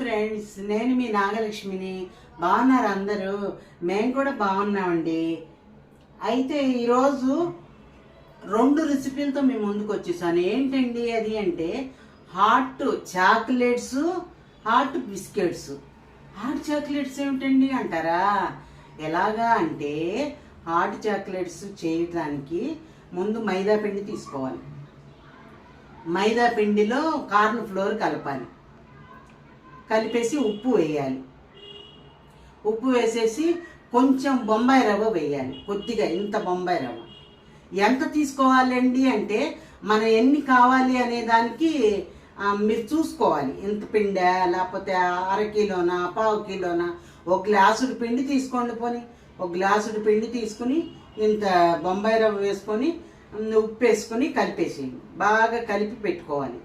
Friends నేను మీ నాగలక్ష్మిని. బాగున్నారు అందరూ. మేము కూడా బాగున్నామండి. అయితే ఈరోజు రెండు రెసిపీలతో మేము ముందుకు వచ్చేసాను. ఏంటండి అది అంటే hot chocolates hot biscuits. Hot chocolates ఏమిటండి అంటారా? ఎలాగా అంటే హాట్ చాక్లెట్స్ చేయడానికి ముందు మైదా పిండి తీసుకోవాలి. మైదా పిండిలో కార్న్ ఫ్లోర్ కలపాలి. కలిపేసి ఉప్పు వేయాలి. ఉప్పు వేసేసి కొంచెం బొంబాయి రవ్వ వేయాలి. కొద్దిగా ఇంత బొంబాయి రవ్వ. ఎంత తీసుకోవాలండి అంటే మనం ఎన్ని కావాలి అనే దానికి మీరు చూసుకోవాలి. ఇంత పిండా లేకపోతే అర కిలోనా పావు కిలోనా ఒక గ్లాసుడు పిండి తీసుకోండి పోని. ఒక గ్లాసుడు పిండి తీసుకుని ఇంత బొంబాయి రవ్వ వేసుకొని ఉప్పు వేసుకొని కలిపేసేయండి. బాగా కలిపి పెట్టుకోవాలి.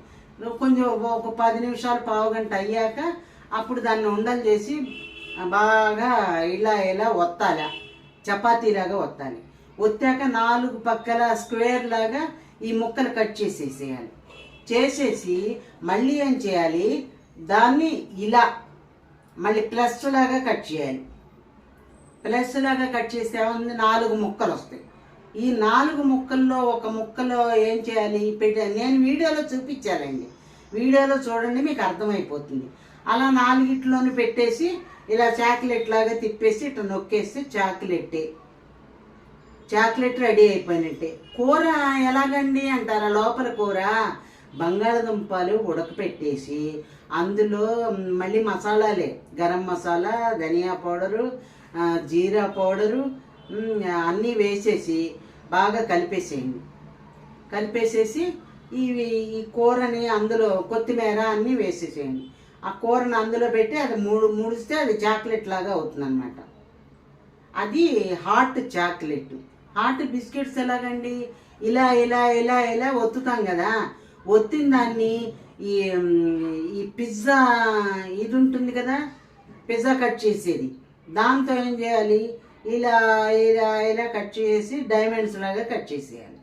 కొంచెం ఒక పది నిమిషాలు పావు గంట అయ్యాక అప్పుడు దాన్ని ఉండలు చేసి బాగా ఇలా ఇలా ఒత్తాలి. చపాతీలాగా ఒత్తాలి. ఒత్తాక నాలుగు పక్కల స్క్వేర్ లాగా ఈ ముక్కలు కట్ చేసేసేయాలి. చేసేసి మళ్ళీ ఏం చేయాలి? దాన్ని ఇలా మళ్ళీ ప్లస్ లాగా కట్ చేయాలి. ప్లస్ లాగా కట్ చేస్తే ఏముంది? నాలుగు ముక్కలు వస్తాయి. ఈ నాలుగు ముక్కల్లో ఒక ముక్కలో ఏం చేయాలి? పెట్టాలి నేను వీడియోలో చూపించాలండి వీడియోలో చూడండి మీకు అర్థమైపోతుంది. అలా నాలుగిట్లోని పెట్టేసి ఇలా చాక్లెట్ లాగా తిప్పేసి ఇట్లా నొక్కేస్తే చాక్లెట్ చాక్లెట్ రెడీ అయిపోయినట్టే. కూర ఎలాగండి అంటారా? లోపల కూర బంగాళదుంపలు ఉడకపెట్టేసి అందులో మళ్ళీ మసాలాలే. గరం మసాలా ధనియా పౌడరు జీరా పౌడరు అన్నీ వేసేసి బాగా కలిపేసేయండి. కలిపేసేసి ఇవి ఈ కూరని అందులో కొత్తిమీర అన్నీ వేసేసేయండి. ఆ కూరని అందులో పెట్టి అది మూడు మూడిస్తే అది చాక్లెట్ లాగా అవుతుంది అది హాట్ చాక్లెట్. హాట్ బిస్కెట్స్ ఎలాగండి? ఇలా ఇలా ఇలా ఇలా ఒత్తుతాం కదా. ఒత్తిన దాన్ని ఈ ఈ పిజ్జా ఇది ఉంటుంది కదా? పిజ్జా కట్ చేసేది. దాంతో ఏం చేయాలి? ఇలా ఇలా ఇలా కట్ చేసి డైమండ్స్ లాగా కట్ చేసేయాలి.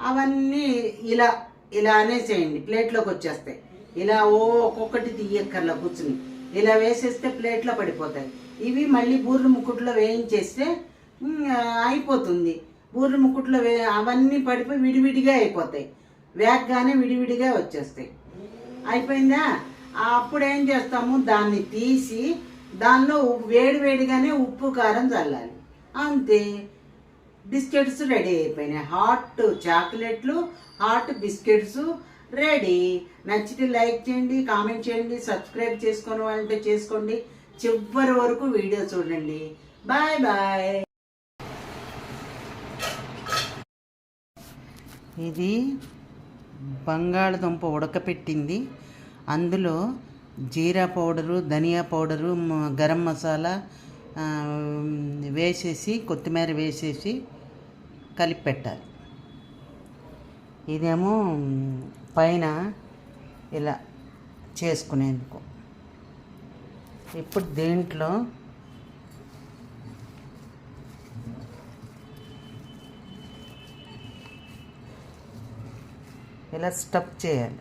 అవన్నీ ఇలా ఇలా అనేసేయండి. ప్లేట్లోకి వచ్చేస్తాయి. ఇలా ఓ ఒక్కొక్కటి తీయక్కర్లా కూర్చుని. ఇలా వేసేస్తే ప్లేట్లో పడిపోతాయి. ఇవి మళ్ళీ బూర్రు ముక్కుట్లో వేయించేస్తే అయిపోతుంది. బూర్రు ముక్కుట్లో వే అవన్నీ పడిపోయి విడివిడిగా అయిపోతాయి. వేగగానే విడివిడిగా వచ్చేస్తాయి. అయిపోయిందా? అప్పుడు ఏం చేస్తాము? దాన్ని తీసి దానిలో వేడి వేడిగానే ఉప్పు కారం చల్లాలి. అంతే. బిస్కెట్స్ రెడీ అయిపోయినాయి. హాట్ చాక్లెట్లు హాట్ బిస్కెట్స్ రెడీ. నచ్చితే లైక్ చేయండి కామెంట్ చేయండి సబ్స్క్రైబ్ చేసుకుని వాళ్ళంటే చేసుకోండి. చివరి వరకు వీడియో చూడండి. Bye bye. ఇది బంగాళదుంప ఉడకపెట్టింది. అందులో జీరా పౌడరు ధనియా పౌడరు గరం మసాలా వేసేసి కొత్తిమీర వేసేసి కలిపి పెట్టాలి. ఇదేమో పైన ఇలా చేసుకునేందుకు. ఇప్పుడు దీంట్లో ఇలా స్టఫ్ చేయాలి.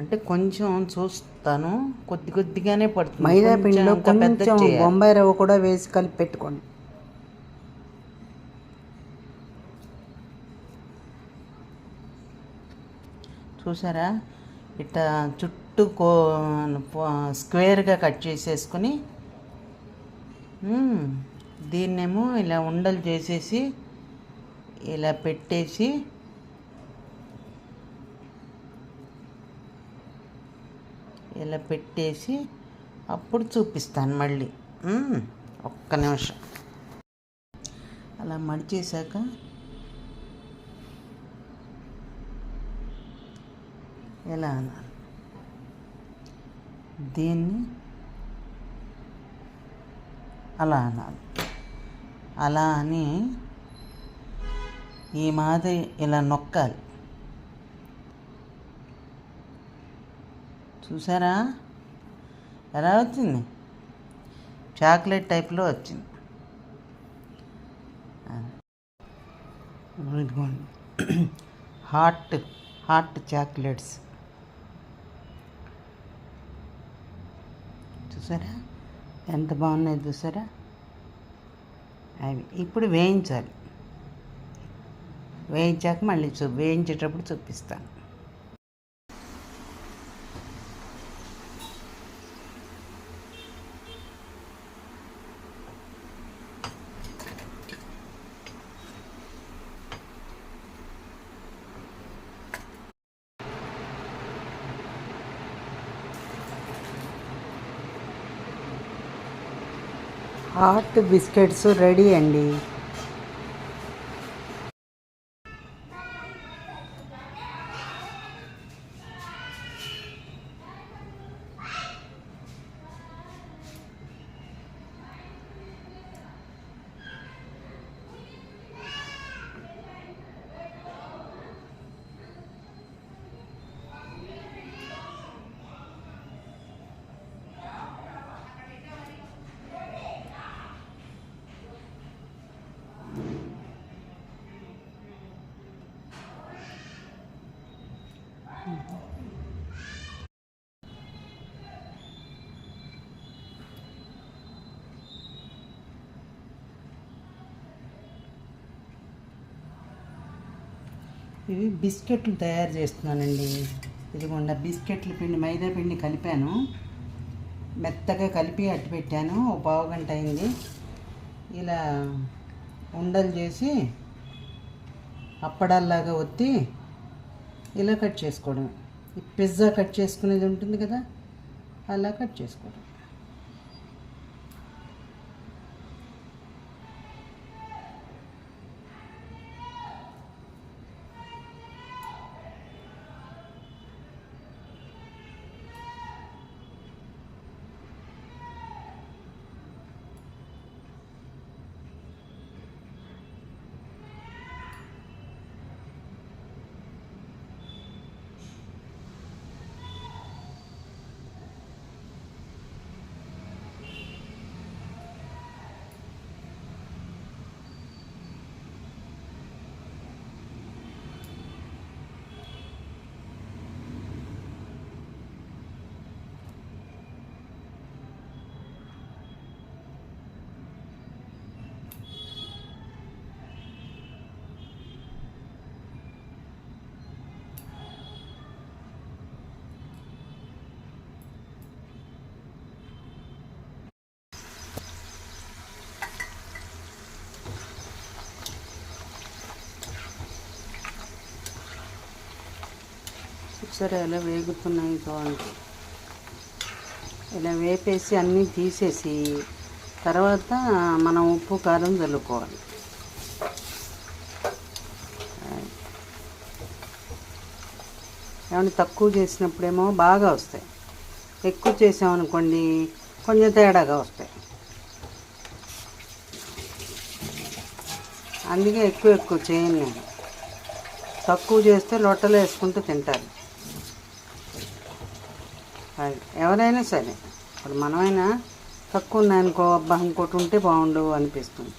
అంటే కొంచెం చూస్తాను కొద్ది కొద్దిగానే పడుతుంది మైదా పిండిలో కొంచెం. బొంబాయి రవ్వ కూడా వేసి కలిపి పెట్టుకోండి చూసారా ఇట్లా చుట్టూ కో స్క్వేర్గా కట్ చేసేసుకుని. దీన్నేమో ఇలా ఉండలు చేసేసి ఇలా పెట్టేసి ఇలా పెట్టేసి అప్పుడు చూపిస్తాను మళ్ళీ. ఒక్క నిమిషం. అలా మడిచేశాక ఎలా అనాలి దీన్ని అలా అనాలి. అలా అని ఈ మాదిరి ఇలా నొక్కాలి. చూసారా? ఎలా వచ్చింది? చాక్లెట్ టైప్లో వచ్చింది. ఇదిగోండి. Hot hot chocolates. చూసారా? ఎంత బాగున్నాయి చూసారా? అవి ఇప్పుడు వేయించాలి. వేయించాక మళ్ళీ చూ వేయించేటప్పుడు చూపిస్తాను. హాట్ బిస్కెట్స్ రెడీ అండి. ఇవి బిస్కెట్లు తయారు చేస్తున్నానండి. ఇదిగోండి బిస్కెట్ల పిండి మైదా పిండి కలిపాను. మెత్తగా కలిపి అట్టు పెట్టాను. ఒక పావు గంట అయింది. ఇలా ఉండలు చేసి అప్పడాల్లాగా ఒత్తి ఇలా కట్ చేసుకోవడం ఈ పిజ్జా కట్ చేసుకునేది ఉంటుంది కదా అలా కట్ చేసుకోవడం. సరే ఎలా వేగుతున్నాయి చూడండి ఇలా వేపేసి అన్నీ తీసేసి తర్వాత మనం ఉప్పు కారం చల్లుకోవాలి. ఏమైనా తక్కువ చేసినప్పుడేమో బాగా వస్తాయి. ఎక్కువ చేసామనుకోండి కొంచెం తేడాగా వస్తాయి. అందుకే ఎక్కువ ఎక్కువ చేయను నేను. తక్కువ చేస్తే లొట్టలు వేసుకుంటూ తింటారు. అది ఎవరైనా సరే ఇప్పుడు మనమైనా తక్కువ ఉన్నాయనుకో అబ్బా ఇంకోటి ఉంటే బాగుండు అనిపిస్తుంది.